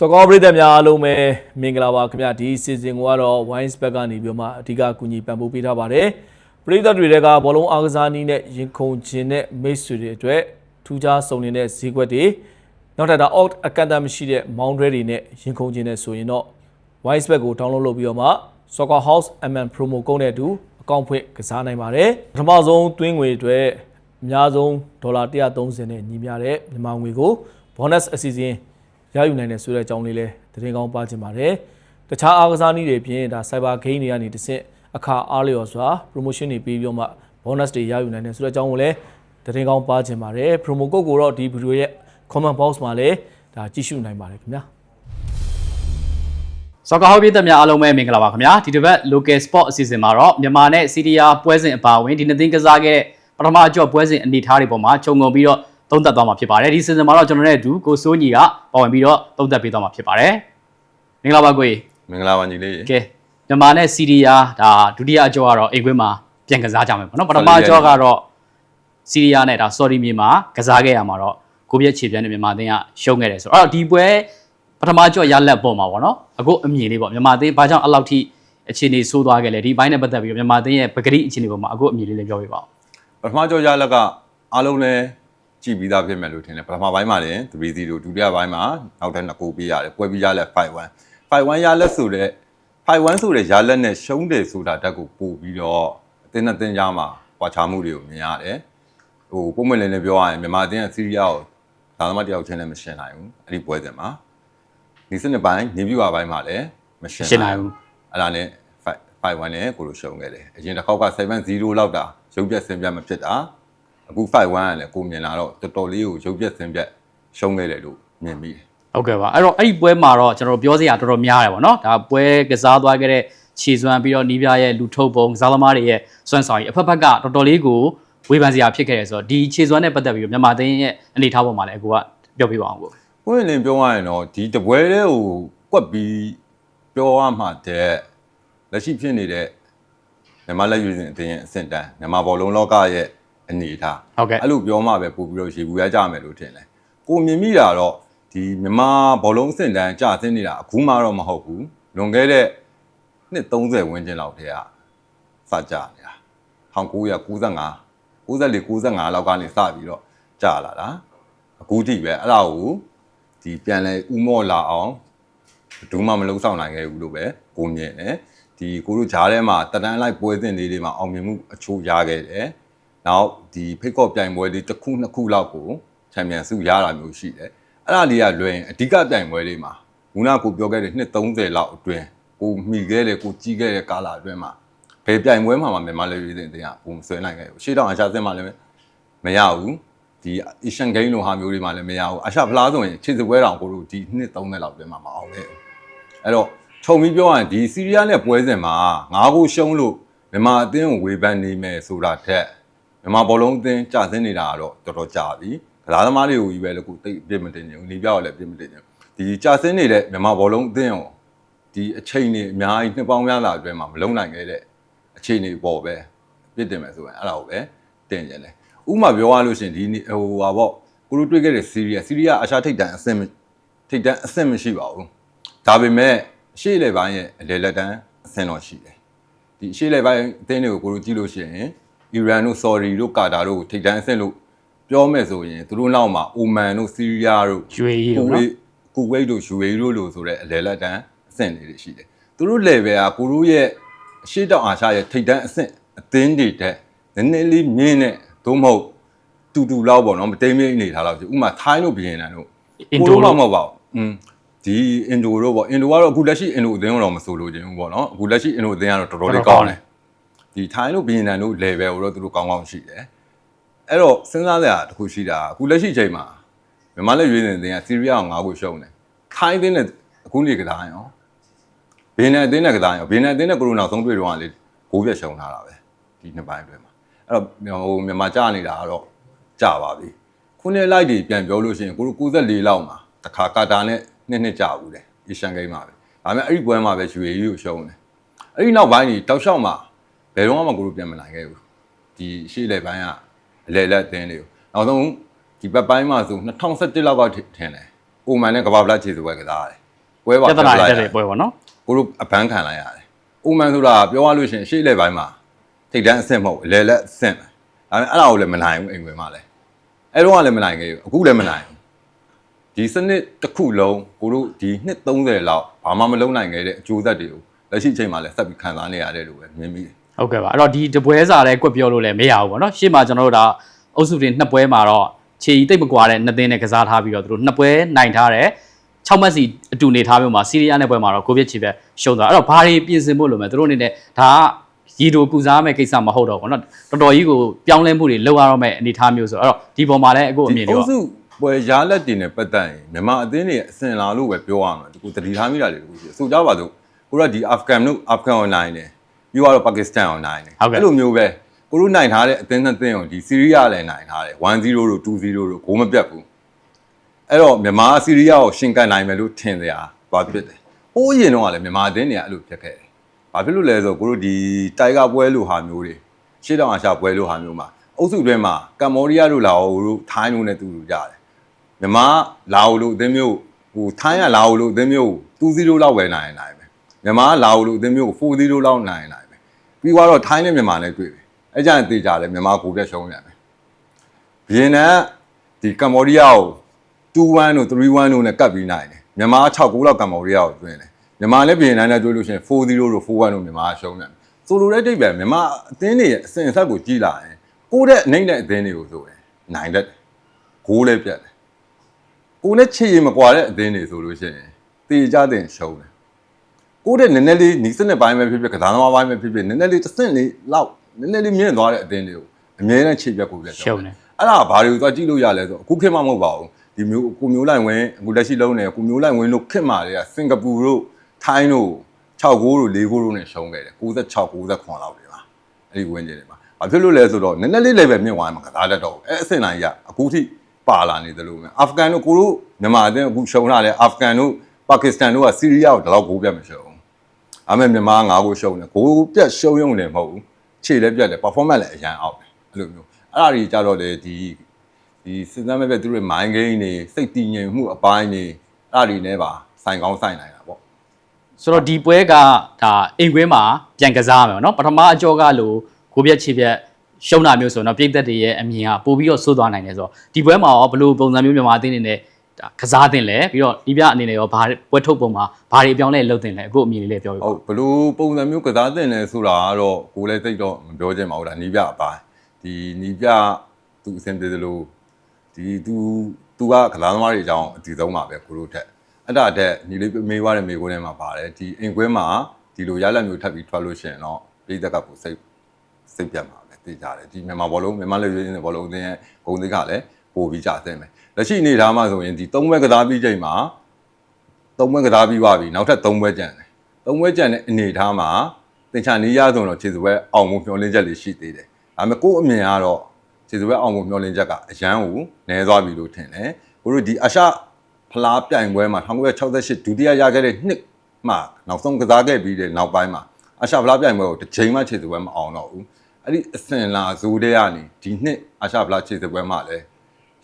တော်ကောပရိသတ်များအားလုံးပဲမင်္ဂလာပါခင်ဗျာဒီစီစဉ်ကိုကတော့ Wines Back ကနေပြီးတော့မှအဓိကကူညီပံ့ပိုးပေးထားပါတယ်ပရိသတ်တွေတွေကဘောလုံးအားကစားနည်းနဲ့ရင်ခုန်ခြင်းနဲ့မိတ်ဆွေတွေအတွက်ထူးခြားစုံနေတဲ့ဈေးကွက်တွေနောက်ထပ်တာ out အကန့်အသတ်မရှိတဲ့မောင်းဒရဲတွေနဲ့ရင်ခုန်ခြင်းနဲ့ဆိုရင်တော့ Wines Back ကို download လုပ်ပြီးတော့မှ Soccer House MN promo code နဲ့အတူအကောင့်ဖွင့်ကစားနိုင်ပါတယ်ပထမဆုံးသွင်းငွေအတွက်အများဆုံးဒေါ်လာ130နဲ့ညီမျှတဲ့မြန်မာငွေကို bonus အစီအစဉ် ရယူနိုင်တယ်ဆိုတဲ့အကြောင်းလေးလည်းသတင်းကောင်းပါချင်ပါတယ်တခြားအားကစားနည်းတွေပြင်ဒါ cyber game တွေကနေတစ်ဆင့်အခါအားလျော်စွာ promotion တွေပြီးပြီးတော့မှ bonus တွေရယူနိုင်တယ်ဆိုတဲ့အကြောင်းကိုလည်းသတင်းကောင်းပါချင်ပါတယ် promo code ကိုတော့ဒီ video ရဲ့ comment box မှာလည်းဒါကြည့်ရှုနိုင်ပါတယ်ခင်ဗျာစောကာဟောပြည်သက်များအားလုံးပဲမင်္ဂလာပါခင်ဗျာဒီတစ်ပတ် local sport အစီအစဉ်မှာတော့မြန်မာနဲ့စီးရီးယားပွဲစဉ်အပါအဝင်ဒီနှစ်သိန်းကစားခဲ့တဲ့ပထမအကျော့ပွဲစဉ်အနေအထားတွေပေါ်မှာခြုံငုံပြီးတော့ သုံးသပ်သွားမှာဖြစ်ပါတယ်ဒီ season မှာတော့ကျွန်တော်နဲ့အတူကိုစိုးညီကပါဝင်ပြီးတော့သုံးသပ်ပေးသွားမှာဖြစ်ပါတယ်မင်္ဂလာပါကိုကြီးမင်္ဂလာပါညီလေးကဲမြန်မာနဲ့စီးရီးယားဒါဒုတိယအကျော့ကတော့အိမ်ခွင်းမှာပြန်ကစားကြမယ်ပေါ့နော်ပထမအကျော့ကတော့စီးရီးယားနဲ့ဒါဆော်ဒီမြေမှာကစားခဲ့ရမှာတော့ကိုပြည့်ခြေပြန်းနဲ့မြန်မာအသင်းကရှုံးခဲ့တယ်ဆိုတော့အဲ့တော့ဒီပွဲပထမကြော့ရလက်ပေါ်မှာပေါ့နော်အခုအမြင်လေးပေါ့မြန်မာအသင်းဘာကြောင့်အဲ့လောက်ထိအခြေအနေဆိုးသွားခဲ့လဲဒီဘိုင်းနဲ့ပတ်သက်ပြီးတော့မြန်မာအသင်းရဲ့ပဂရိအခြေအနေပေါ်မှာအခုအမြင်လေးလည်းပြောပြပါဦးပထမကြောရလက်ကအားလုံးလည်း ကြည်ပြီးသားဖြစ်မယ်လို့ထင်တယ်ပထမပိုင်းမှာလည်း3-0ဒုတိယပိုင်းမှာနောက်ထပ်2ကိုပေးရတယ်ပွဲပြီးရလက်5-1 5-1ရလက်ဆိုတဲ့5-1ဆိုတဲ့ရလက်နဲ့ရှုံးတယ်ဆိုတာတက်ကိုပို့ပြီးတော့အသင်းနဲ့အသင်းကြားမှာပွာချမှုတွေကိုမြင်ရတယ်ဟိုပုံမှန်လည်းလည်းပြောရရင်မြန်မာအသင်းကစီးရီးယားကိုဒါသမားတယောက်ချင်းလည်းမရှင်းနိုင်ဘူးအဲ့ဒီပွဲစဉ်မှာဒီစနစ်ပိုင်းနေပြူပါပိုင်းမှာလည်းမရှင်းရှင်းနိုင်ဘူးအဲ့ဒါနဲ့5-1နဲ့ကိုလိုရှုံးခဲ့တယ်အရင်တစ်ခေါက်က7-0လောက်တာရုပ်ပြက်ဆင်းပြတ်မဖြစ်တာ အခု5-1ကလည်းကိုမြင်လာတော့တော်တော်လေးကိုရုပ်ပြက်ဆင်းပြတ်ရှုံးခဲ့တယ်လို့မြင်မိတယ်ဟုတ်ကဲ့ပါအဲ့တော့အဲ့ဒီပွဲမှာတော့ကျွန်တော်တို့ပြောစရာတော်တော်များတယ်ပေါ့နော်ဒါပွဲကစားသွားခဲ့တဲ့ခြေစွမ်းပြီးတော့နီးပြရဲ့လူထုတ်ပုံကစားသမားတွေရဲ့စွမ်းဆောင်ရည်အဖက်ဖက်ကတော်တော်လေးကိုဝေဖန်စရာဖြစ်ခဲ့တယ်ဆိုတော့ဒီခြေစွမ်းနဲ့ပတ်သက်ပြီးတော့မြန်မာအသင်းရဲ့အနေအထားပေါ်မှာလည်းအခုကပြောပြပါအောင်ကိုကိုရင်လင်းပြောရရင်တော့ဒီတပွဲလေးကိုကွက်ပြီးပြောရမှတဲ့လက်ရှိဖြစ်နေတဲ့မြန်မာလက်ရွေးစင်အသင်းရဲ့အဆင့်တန်းမြန်မာဘောလုံးလောကရဲ့ အနေအထားဟုတ်ကဲ့အဲ့လိုပြောမှပဲပို့ပြီးတော့ရေဘူးရကြမယ်လို့ထင်တယ်ကိုမြင်မိတာတော့ဒီမြန်မာဘောလုံးအဆင့်တန်းကြာဆင်းနေတာအခုမှတော့မဟုတ်ဘူးလွန်ခဲ့တဲ့နှစ်30ဝန်းကျင်လောက်တည်းကစကြနေတာ1995 94 95လောက်ကနေစပြီးတော့ကြာလာတာအခုထိပဲအဲ့ဒါကိုဒီပြန်လဲဥမော့လာအောင်ဘယ်သူမှမလုံးဆောင်နိုင်ခဲ့ဘူးလို့ပဲကိုမြင်တယ်ဒီကိုတို့ဂျားထဲမှာတတန်းလိုက်ပွဲစဉ်လေးတွေမှာအောင်မြင်မှုအချို့ရခဲ့တယ် နောက်ဒီဖိတ်ကော့ပြိုင်ပွဲလေးတစ်ခုနှစ်ခုလောက်ကိုချန်ပီယံဆုရတာမျိုးရှိတယ်အဲ့ဒါလေးကလွယ်ရင်အဓိကပြိုင်ပွဲလေးမှာခုနကကိုပြောခဲ့တဲ့နှစ်30လောက်အတွင်းကိုမိခဲ့တယ်ကိုကြီးခဲ့တဲ့ကာလအတွင်းမှာဘယ်ပြိုင်ပွဲမှာမှမြန်မာလူတွေတင်တင်ကပုံဆွဲနိုင်ခဲ့ဘူးရှေ့တော့အရှာစင်းမှာလည်းမရဘူးဒီ Asian Game လိုဟာမျိုးတွေမှာလည်းမရဘူးအရှာဖလားဆိုရင်ခြေစပွဲတောင်ကိုတို့ဒီနှစ်30လောက်အတွင်းမှာမအောင်ခဲ့ဘူးအဲ့တော့ခြုံပြီးပြောရရင်ဒီစီးရီးယားနဲ့ပွဲစဉ်မှာငါးကိုရှုံးလို့မြန်မာအသင်းကိုဝေဖန်နေမယ်ဆိုတာထက် မြန်မာဘောလုံးအသင်းကြာဆင်းနေတာကတော့တော်တော်ကြာပြီကစားသမားတွေကိုကြီးပဲလို့ကိုတိတ်အပြစ်မတင်နေဘူးနေပြောက်လည်းအပြစ်မတင်နေဘူးဒီကြာဆင်းနေတဲ့မြန်မာဘောလုံးအသင်းကိုဒီအချိန်တွေအများကြီးနှစ်ပေါင်းများစွာအတွင်းမှာမလုံနိုင်ခဲ့တဲ့အခြေအနေပေါ်ပဲပြစ်တင်မယ်ဆိုရင်အဲ့ဒါကိုပဲတင်ကြတယ်ဥပမာပြောရလို့ရှရင်ဒီနေ့ဟိုဟာပေါ့ကိုတို့တွေ့ခဲ့တဲ့စီးရီးယားစီးရီးယားအရှာထိတ်တန်အဆင့်မထိတ်တန်အဆင့်မရှိပါဘူးဒါပေမဲ့အရှိလေပိုင်းရဲ့အလေလက်တန်းအဆင့်တော့ရှိတယ်ဒီအရှိလေပိုင်းအသင်းတွေကိုကိုလိုကြည့်လို့ရှိရင် အီရန်တို့ဆော်ဒီတို့ကာတာတို့ကိုထိပ်တန်းအဆင့်လို့ပြောမယ်ဆိုရင်သူတို့နောက်မှာအိုမန်တို့စီးရီးယားတို့ UAE တို့ကူနော်ဝိတ်ကူဝိတ်တို့ယူအေတို့လို့ဆိုတဲ့အလေလက်တန်းအဆင့်လေးတွေရှိတယ်သူတို့ level ကကိုတို့ရဲ့အရှိတောင်အာရှရဲ့ထိပ်တန်းအဆင့်အသင်းတွေတက်နည်းနည်းလေးမြင့်တဲ့သို့မဟုတ်တူတူလောက်ပေါ့နော်မတိမ်မိအနေထားလောက်ရှိဥပမာထိုင်းတို့ဘီယင်နန်တို့အင်ကိုဒိုတို့တို့မှမဟုတ်ပါဘူးอืมဒီအင်ဒိုတို့ပေါ့အင်ဒိုကတော့အခုလက်ရှိအင်ဒိုအသင်းကတော့မဆိုလို့ခြင်းဘူးပေါ့နော်အခုလက်ရှိအင်ဒိုအသင်းကတော့တော်တော်လေးကောင်းတယ် ဒီထိုင်းတို့ဘီယင်နန်တို့ level ကိုတော့သူတို့ကောင်းကောင်းရှိတယ်အဲ့တော့စဉ်းစားစရာတစ်ခုရှိတာအခုလက်ရှိချိန်မှာမြန်မာလက်ရွေးနေတဲ့အသင်းကစီးရီးယားကို၅ခုရှုံးတယ်ထိုင်းအသင်းနဲ့အခုနေကစားရင်ရောဘီယင်နန်အသင်းနဲ့ကစားရင်ရောဘီယင်နန်အသင်းနဲ့ကိုရိုနာဆုံးတွေ့တော့ကလေဘိုးပြက်ရှုံးလာတာပဲဒီနှစ်ပိုင်းအတွင်းမှာအဲ့တော့ဟိုမြန်မာကြာနေတာကတော့ကြာပါပြီခုနှစ်လိုက်တွေပြန်ပြောလို့ရှိရင်ကိုတို့94လောက်မှာတခါကာတာနဲ့နှစ်နှစ်ကြာဘူးလေအေရှန်ဂိမ်းမှာပဲဒါပေမဲ့အဲ့ဒီပွဲမှာပဲ UAE ကိုရှုံးတယ်အဲ့ဒီနောက်ပိုင်းကြီးတောက်လျှောက်မှာ ဘယ်တော့မှကိုတို့ပြန်မနိုင်ခဲ့ဘူးဒီရှေ့လေပိုင်းကအလဲလက်တင်းတွေကိုနောက်ဆုံးဒီဘက်ပိုင်းမှာဆို2017လောက်ကထင်တယ်အိုမန်နဲ့ကမ္ဘာပလက်ခြေစွဲကစားရတယ်ပွဲပါပြဿနာဖျက်တက်လိုက်တဲ့ပွဲပေါ့နော်ကိုတို့အပန်းခံလိုက်ရတယ်။ဥမန်ဆိုတာပြောရလို့ရှိရင်ရှေ့လေပိုင်းမှာထိတ်တန်းအဆင့်မဟုတ်ဘူးအလေလက်အဆင့်ပဲ။ဒါပေမဲ့အဲ့ဒါကိုလည်းမနိုင်ဘူးအိမ်ဝင်မှလည်း။အဲ့တော့ကလည်းမနိုင်ခဲ့ဘူးအခုလည်းမနိုင်ဘူး။ဒီစနစ်တစ်ခုလုံးကိုတို့ဒီနှစ်30လောက်ဘာမှမလုပ်နိုင်ခဲ့တဲ့အကျိုးဆက်တွေကိုလက်ရှိအချိန်မှာလည်းဆက်ပြီးခံစားနေရတယ်လို့ပဲမြင်မိတယ် ဟုတ်ကဲ့ပါအဲ့တော့ဒီတပွဲစားတဲ့ကွက်ပြောလို့လည်းမရဘူးပေါ့နော်ရှေ့မှာကျွန်တော်တို့ဒါအုပ်စုတွေနှစ်ပွဲမှာတော့ခြေကြီးတိတ်မကွာတဲ့နှစ်သင်းနဲ့ကစားထားပြီးတော့သူတို့နှစ်ပွဲနိုင်ထားတယ်6မှတ်စီအတူနေထားမျိုးမှာစီးရီးယားနဲ့ပွဲမှာတော့ကိုဗစ်ချီပဲရှုံးသွားအဲ့တော့ဘာတွေပြင်ဆင်ဖို့လိုမလဲသူတို့အနေနဲ့ဒါကရီတိုကူစားမဲ့ကိစ္စမဟုတ်တော့ဘူးเนาะတော်တော်ကြီးကိုပြောင်းလဲမှုတွေလုပ်ရတော့မဲ့အနေအထားမျိုးဆိုတော့အဲ့တော့ဒီပေါ်မှာလည်းအခုအမြင်တွေ အု ပေါ့ ပ်စုပွဲရလက်တင်နဲ့ပတ်သက်ရင်မြန်မာအသင်းတွေအစင်လာလို့ပဲပြောရမှာဒီကိုတတိထားမိတာတွေတခုရှိတယ်ဆိုကြပါစို့ကိုတို့ကဒီအာဖဂန်တို့အာဖဂန် online နဲ့ ပြီးတော့ပါကစ္စတန် online နဲ့အဲ့လိုမျိုးပဲကိုတို့နိုင်ထားတဲ့အသင်းနှစ်သင်းကိုဒီစီးရီးယားလည်းနိုင်ထားတယ်1-0တို့2-0တို့ဂိုးမပြတ်ဘူးအဲ့တော့မြန်မာစီးရီးယားကိုရှင်ကန်နိုင်မယ်လို့ထင်ကြသွားဖြစ်တယ်ဟိုးရင်တော့ကလည်းမြန်မာအသင်းတွေကအဲ့လိုဖြစ်ခဲ့တယ်ဘာဖြစ်လို့လဲဆိုတော့ကိုတို့ဒီတိုင်ဂါပွဲလိုဟာမျိုးတွေရှေ့တောင်အာရှပွဲလိုဟာမျိုးမှာအုပ်စုတွဲမှာကမ္ဘောဒီးယားတို့လာအိုတို့ထိုင်းတို့နဲ့တူတူကြတယ်မြန်မာလာအိုလို့အသင်းမျိုးဟိုထိုင်းကလာအိုလို့အသင်းမျိုး2-0လောက်ပဲနိုင်နိုင်ပဲမြန်မာကလာအိုလို့အသင်းမျိုး4-0လောက်နိုင်နိုင် ပဲပြီးတော့ထိုင်းနဲ့မြန်မာနဲ့တွေ့ပြီအဲကြရင်တေကြတယ်မြန်မာကိုပြတ်ရှုံးရတယ်ဗီယက်နမ်ဒီကမ္ဘောဒီးယားကို2-1တို့3-1တို့နဲ့ကပ်ပြီးနိုင်တယ်မြန်မာ6-9လောက်ကမ္ဘောဒီးယားကိုတွင်းတယ်မြန်မာလည်းဗီယက်နမ်နဲ့တွေ့လို့ရှိရင်4-0တို့4-1တို့မြန်မာကရှုံးတယ်ဆိုလိုတဲ့တိတ်ပဲမြန်မာအသင်းတွေရဲ့အစဉ်အဆက်ကိုကြည့်လာရင်ကိုယ့်တဲ့အနှိမ့်တဲ့အသင်းတွေကိုဆိုရင်နိုင်တတ်တယ်ဂိုးလည်းပြတ်တယ်ကိုနဲ့ချေရမကွာတဲ့အသင်းတွေဆိုလို့ရှိရင်တေကြတဲ့ရှုံးတယ် ကိုတဲ့နည်းနည်းလေးနီးစနစ်ပိုင်းပဲဖြစ်ဖြစ်ကစားသမားပိုင်းပဲဖြစ်ဖြစ်နည်းနည်းလေးတစ်စင့်လေးလောက်နည်းနည်းလေးမြင့်သွားတဲ့အသင်းတွေကိုအမြဲတမ်းခြေပြတ်ကိုပြတ်ရှုံးတယ်အဲ့ဒါဘာတွေကိုသွားကြည့်လို့ရလဲဆိုအခုခေတ်မှမဟုတ်ပါဘူးဒီမျိုးကိုမျိုးလိုက်ဝင်အခုလက်ရှိလုံးနေကိုမျိုးလိုက်ဝင်လို့ခေတ်မှာတွေကစင်ကာပူတို့ထိုင်းတို့6ဂိုးတို့4ဂိုးတို့နဲ့ရှုံးခဲ့တယ်96 99လောက်တွေပါအဲ့ဒီဝင်းကျင်တွေမှာဘာဖြစ်လို့လဲဆိုတော့နည်းနည်းလေး level မြင့်သွားမှကစားတတ်တော့ဘူးအဲ့အဆင့်တိုင်းရအခုထိပါလာနေတယ်လို့ပဲအာဖဂန်တို့ကိုတို့မြန်မာအသင်းအခုရှုံးလာတယ်အာဖဂန်တို့ပါကစ္စတန်တို့ကဆီးရီးယားကိုဒီလောက်ဂိုးပြတ်မရှုံး အမေမြန်မာငါးကိုရှုံးတယ်ဂိုးပြတ်ရှုံးရုံနဲ့မဟုတ်ဘူးခြေလည်းပြတ်တယ် performance လည်းအရန်အောက်တယ်အဲ့လိုမျိုးအဲ့ဒါတွေကြတော့လေဒီဒီစဉ်းစားမဲ့ပြသူတို့ mind game တွေစိတ်တည်ငြိမ်မှုအပိုင်းတွေအဲ့ဒါတွေနဲ့ပါဆိုင်ကောင်းဆိုင်နိုင်တာပေါ့ဆိုတော့ဒီပွဲကဒါအိမ်ကွင်းမှာပြန်ကစားရမယ်ပေါ့နော်ပထမအကြောကလို့ကိုပြက်ချေပြက်ရှုံးတာမျိုးဆိုတော့ပြည်သက်တွေရဲ့အမြင်ကပို့ပြီးတော့ဆိုးသွားနိုင်တယ်ဆိုတော့ဒီပွဲမှာရောဘယ်လိုပုံစံမျိုးမြန်မာအသင်းတွေနဲ့ဒါ ကစားတင်လဲပြီးတော့ဒီပြအနေနဲ့ရောဘာပွဲထုတ်ပုံမှာဘာတွေအပြောင်းလဲလုပ်တင်လဲအခုအမြင်လေးလေးပြောပြဟုပါတ်ဘလို့ပုံစံမျိုးကစားတင်လဲဆိုတာကတော့ကိုယ်လည်းသိတော့မပြောချင်ပါဘူးဒါနီးပြအပိုင်းဒီနီးပြသူအဆင်ပြေသလိုဒီသူသူကကစားသမားတွေအကြောင်းအတီးဆုံးပါပဲကိုတို့ထက်အဲ့ဒါတက်ညီလေးမေးွားတဲ့မေးခွန်းထဲမှာပါတယ်ဒီအိမ်ကွင်းမှာဒီလိုရလက်မျိုးထပ်ပြီးထွက်လို့ရှိရင်တော့ပြည်သက်ကကိုစိတ်စိတ်ပြတ်မှာပဲသိကြတယ်ဒီမြန်မာဘောလုံးမြန်မာလက်ရွေးနေတဲ့ဘောလုံးအသင်းရဲ့ဂုဏ်သိက္ခာလည်း ပို့ပြီးကြဆင်းမယ်လက်ရှိအနေထားမှာဆိုရင်ဒီ၃ဘက်ကစားပြီးချိန်မှာသုံးပွဲကစားပြီးသွားပြီနောက်ထပ်သုံးပွဲကြံတယ်သုံးပွဲကြံတဲ့အနေအထားမှာတင်ချာနေရဆိုတော့ခြေစပွဲအောင်မှုမျောလင်းချက်လေးရှိသေးတယ်ဒါပေမဲ့ကိုယ့်အမြင်ကတော့ခြေစပွဲအောင်မှုမျောလင်းချက်ကအရန်ကိုနည်းသွားပြီလို့ထင်တယ်ကိုတို့ဒီအရှဖလားပြိုင်ပွဲမှာ1968ဒုတိယရခဲ့တဲ့နှစ်မှနောက်ဆုံးကစားခဲ့ပြီးတဲ့နောက်ပိုင်းမှာအရှဖလားပြိုင်ပွဲကိုတစ်ချိန်မှခြေစပွဲမအောင်တော့ဘူးအဲ့ဒီအစင်လာဇိုးတဲ့ကနေဒီနှစ်အရှဖလားခြေစပွဲမှာလည်း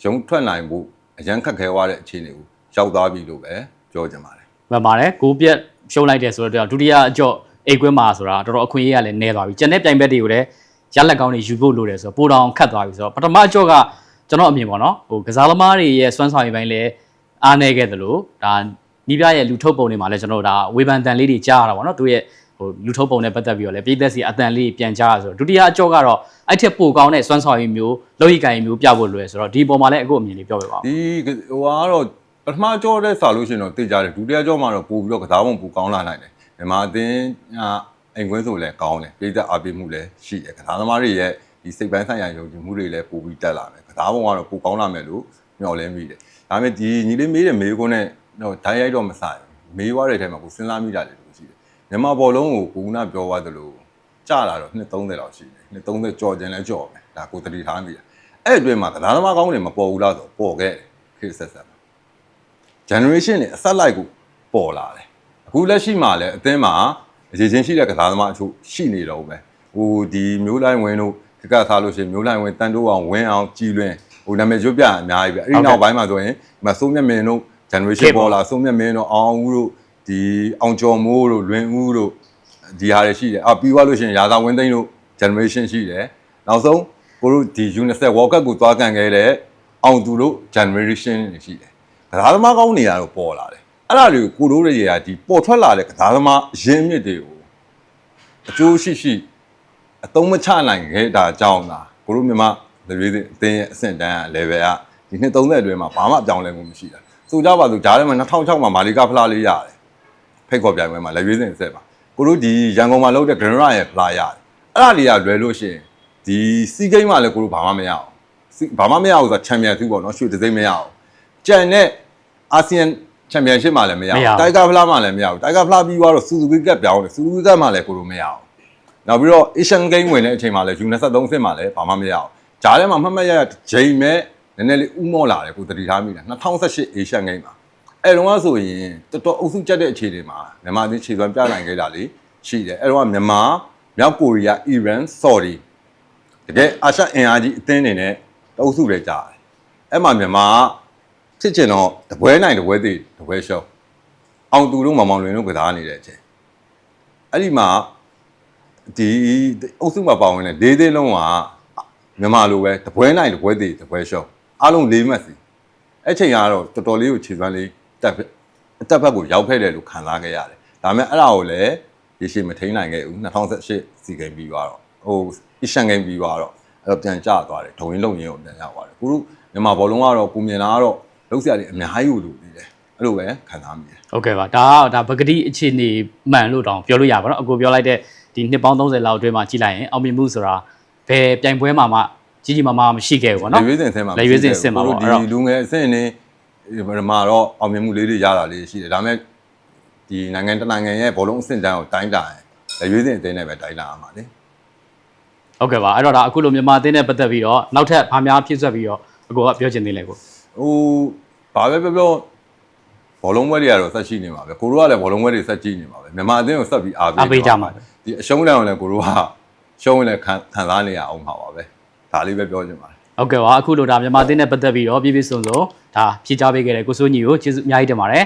ရုံထွက်နိုင်ဖို့အရန်ခက်ခဲသွားတဲ့အခြေအနေကိုရောက်သွားပြီလို့ပဲပြောချင်ပါတယ်မှန်ပါတယ်ကိုပြက်ရှုံးလိုက်တယ်ဆိုတော့ဒုတိယအကြောအိမ်ကွင်းမှာဆိုတာတော်တော်အခွင့်အရေးကလည်းနည်းသွားပြီကျန်တဲ့ပြိုင်ဘက်တွေကိုလည်းရလက်ကောင်းတွေယူဖို့လိုတယ်ဆိုတော့ပိုတောင်ခတ်သွားပြီဆိုတော့ပထမအကြောကကျွန်တော်အမြင်ပေါ့နော်ဟိုကစားသမားတွေရဲ့စွမ်းဆောင်ရည်ပိုင်းလည်းအားနည်းခဲ့သလိုဒါနီးပြရဲ့လူထုတ်ပုံတွေမှာလည်းကျွန်တော်တို့ဒါဝေဖန်တန်လေးတွေကြားရတာပေါ့နော်သူရဲ့ ဟိုလူထုတ်ပုံနဲ့ပတ်သက်ပြီးတော့လည်းပြည်သက်စီအတန်လေးပြန်ကြားရဆိုတော့ဒုတိယအကြောကတော့အဲ့ထက်ပိုကောင်းတဲ့စွမ်းဆောင်ရည်မျိုးလောက်ရည်ကိုင်မျိုးပြဖို့လွယ်ဆိုတော့ဒီပုံမှာလည်းအခုအမြင်လေးပြောပြပါဦးဒီဟိုကတော့ပထမကြောတဲ့စာလို့ရှိရင်တော့သိကြတယ်ဒုတိယကြောမှာတော့ပို့ပြီးတော့ကစားပုံပိုကောင်းလာနိုင်တယ်မြန်မာအသင်းကအိမ်ခွင်းဆိုလည်းကောင်းတယ်ပြည်သက်အားပေးမှုလည်းရှိတယ်ကစားသမားတွေရဲ့ဒီစိတ်ပိုင်းဆိုင်ရာယုံကြည်မှုတွေလည်းပို့ပြီးတက်လာမယ်ကစားပုံကတော့ပိုကောင်းလာမယ်လို့မျှော်လင့်မိတယ်ဒါပေမဲ့ဒီညီလေးမေးတဲ့မေးခွန်းနဲ့တော့ဓာတ်ရိုက်တော့မဆိုင်ဘူးမေးသွားတဲ့အချိန်မှာကိုစဉ်းစားမိတာတွေလို့ရှိတယ် မြန်မာဘောလုံးကိုကိုကနာပြောသွားသလိုကြာလာတော့နှစ်30လောက်ရှိတယ်နှစ်30ကြော်ခြင်းလဲကြော်မယ်ဒါကိုတတိထားမိတာအဲ့အတွင်းမှာကစားသမားကောင်းတွေမပေါ်ဘူးလားဆိုပေါ်ခဲ့တယ်ခေတ်ဆက်ဆက်မှာ generation တွေအဆက်လိုက်ကိုပေါ်လာတယ်အခုလက်ရှိမှာလည်းအသင်းမှာအရေးချင်းရှိတဲ့ကစားသမားအချို့ရှိနေတော့ပဲဟိုဒီမျိုးလိုက်ဝင်တို့ကကစားလို့ရှိရင်မျိုးလိုက်ဝင်တန်တိုးအောင်ဝင်းအောင်ကြည်လွင်ဟိုနာမည်ရွတ်ပြအများကြီးပဲအဲ့ဒီနောက်ပိုင်းမှာဆိုရင်မဆိုးမြတ်မင်းတို့ generation ပေါ်လာဆိုးမြတ်မင်းတို့အောင်အောင်ဦးတို့ ဒီအောင်ကျော်မိုးတို့လွင်ဦးတို့ဒီဟာတွေရှိတယ်အာပြီးသွားလို့ရှိရင်ရာသာဝင်းသိန်းတို့ generation ရှိတယ်နောက်ဆုံးကိုတို့ဒီ UNICEF World Cup ကိုသွားကန်ခဲ့တဲ့အောင်သူတို့ generation တွေရှိတယ်ကစားသမားကောင်းနေရတော့ပေါ်လာတယ်အဲ့ဒါတွေကိုကိုတို့ရဲ့ရာဒီပေါ်ထွက်လာတဲ့ကစားသမားအရင်းမြစ်တွေကိုအကျိုးရှိရှိအသုံးမချနိုင်ခဲ့တာကြောင့်လားကိုတို့မြန်မာလူတွေအသင်းရဲ့အဆင့်တန်းက level ကဒီနှစ်30အတွင်းမှာဘာမှအပြောင်းလဲမှုမရှိတာဆိုကြပါစို့ဂျားထဲမှာ2006မှာမာလီကာဖလားလေးရတယ် ဖိတ်ခေါ်ပြိုင်ပွဲမှာလက်ရွေးစင်ဆက်ပါကိုတို့ဒီရန်ကုန်မှာလုပ်တဲ့ Grand Run ရဲ့ဖလားရတယ်အဲ့ဒါလေးကလွယ်လို့ရှိရင်ဒီစီးကိန်းမှာလည်းကိုတို့ဘာမှမရအောင်စီဘာမှမရဘူးဆိုတော့ချန်ပီယံသူပေါ့နော်ရွှေတသိမ်းမရအောင်ကြံတဲ့အာဆီယံချန်ပီယံရှစ်မှာလည်းမရအောင်တိုင်ဂါဖလားမှာလည်းမရဘူးတိုင်ဂါဖလားပြီးသွားတော့စူဇူကီကပ်ပြောင်းတယ်စူဇူကီကပ်မှာလည်းကိုတို့မရအောင်နောက်ပြီးတော့ Asian Game ဝင်တဲ့အချိန်မှာလည်း U23 ဆင့်မှာလည်းဘာမှမရအောင်ဂျားထဲမှာမှတ်မှတ်ရရဂျိန်မဲ့နည်းနည်းလေးဥမော့လာတယ်ကိုတတိထားမိတယ်2018 Asian Game မှာ အဲ့တော့ကဆိုရင်တော်တော်အုပ်စုကြက်တဲ့အခြေအနေမှာမြန်မာပြည်ခြေစွမ်းပြနိုင်ခဲ့တာလေရှိတယ်အဲ့တော့ကမြန်မာမြောက်ကိုရီးယားအီရန်ဆော်ဒီတကယ်အာရှအင်အားကြီးအသင်းတွေနဲ့တအုပ်စုတွေကြားတယ်အဲ့မှာမြန်မာကဖြစ်ချင်တော့တပွဲနိုင်တပွဲသေးတပွဲရှုံးအောင်သူတို့မောင်မောင်လွင်တို့ကစားနေတဲ့အချိန်အဲ့ဒီမှာဒီအုပ်စုမှာပါဝင်တဲ့၄သိန်းလုံးကမြန်မာလိုပဲတပွဲနိုင်တပွဲသေးတပွဲရှုံးအားလုံး၄မှတ်စီအဲ့ချိန်ကတော့တော်တော်လေးကိုခြေစွမ်းလေး တက်ဖက်အတက်ဖက်ကိုရောက်ခဲ့တယ်လို့ခံစားခဲ့ရတယ်။ဒါပေမဲ့အဲ့ဒါကိုလည်းရေရှည်မထိန်နိုင်ခဲ့ဘူး2018စီဂိမ်းပြီးသွားတော့ဟိုအရှန်ဂိမ်းပြီးသွားတော့အဲ့တော့ပြန်ကျသွားတယ်ဒုံရင်းလုံရင်းကိုပြန်ရောက်သွားတယ်။ခုတို့မြန်မာဘောလုံးကတော့ကိုမြင်လာကတော့လုံးစရာတွေအများကြီးကိုလိုနေတယ်။အဲ့လိုပဲခံစားမိတယ်ဟုတ်ကဲ့ပါဒါကဒါပကတိအခြေအနေမှန်လို့တောင်ပြောလို့ရပါတော့အကိုပြောလိုက်တဲ့ဒီနှစ်ပေါင်း30လောက်အတွင်းမှာကြည့်လိုက်ရင်အောင်မြင်မှုဆိုတာဘယ်ပြိုင်ပွဲမှာမှကြီးကြီးမားမားမရှိခဲ့ဘူး။ပေါ့နော်လက်ရွေးစင်ဆင်းမှာလက်ရွေးစင်ဆင်းမှာပေါ့ဒီအဲ့တော့လူငယ်အဆင့်နေဒီ မှာတော့အောင်မြင်မှုလေးတွေရတာလေးရှိတယ်။ဒါပေမဲ့ဒီနိုင်ငံတနိုင်ငံရဲ့ဘောလုံးအဆင့်တန်းကိုတိုင်းတာရင်လက်ရွေးစင်အသင်းနဲ့ပဲတိုင်းတာရမှာလေ။ဟုတ်ကဲ့ပါအဲ့တော့ဒါအခုလိုမြန်မာအသင်းနဲ့ပတ်သက်ပြီးတော့နောက်ထပ်ဗာများဖြစ်ဆက်ပြီးတော့အကိုကပြောချင်သေးလဲကိုဟိုဘာပဲပြောပြောဘောလုံးပွဲတွေကတော့ဆက်ရှိနေမှာပဲကိုတို့ကလည်းဘောလုံးပွဲတွေဆက်ကြည့်နေမှာပဲမြန်မာအသင်းကိုဆက်ပြီးအားပေးအားပေးကြမှာပဲဒီအရှုံးတန်းကိုလည်းကိုတို့ကရှုံးရင်လည်းခံခံစားနေရအောင်ပါပါပဲဒါလေးပဲပြောချင်ပါတယ် ဟုတ်ကဲ့ပါအခုလိုဒါမြန်မာအသင်းနဲ့ပတ်သက်ပြီးတော့ပြည့်ပြည့်စုံစုံဒါဖြည့်ချပေးခဲ့တဲ့ကိုစိုးညီကိုကျေးဇူးအများကြီးတင်ပါတယ်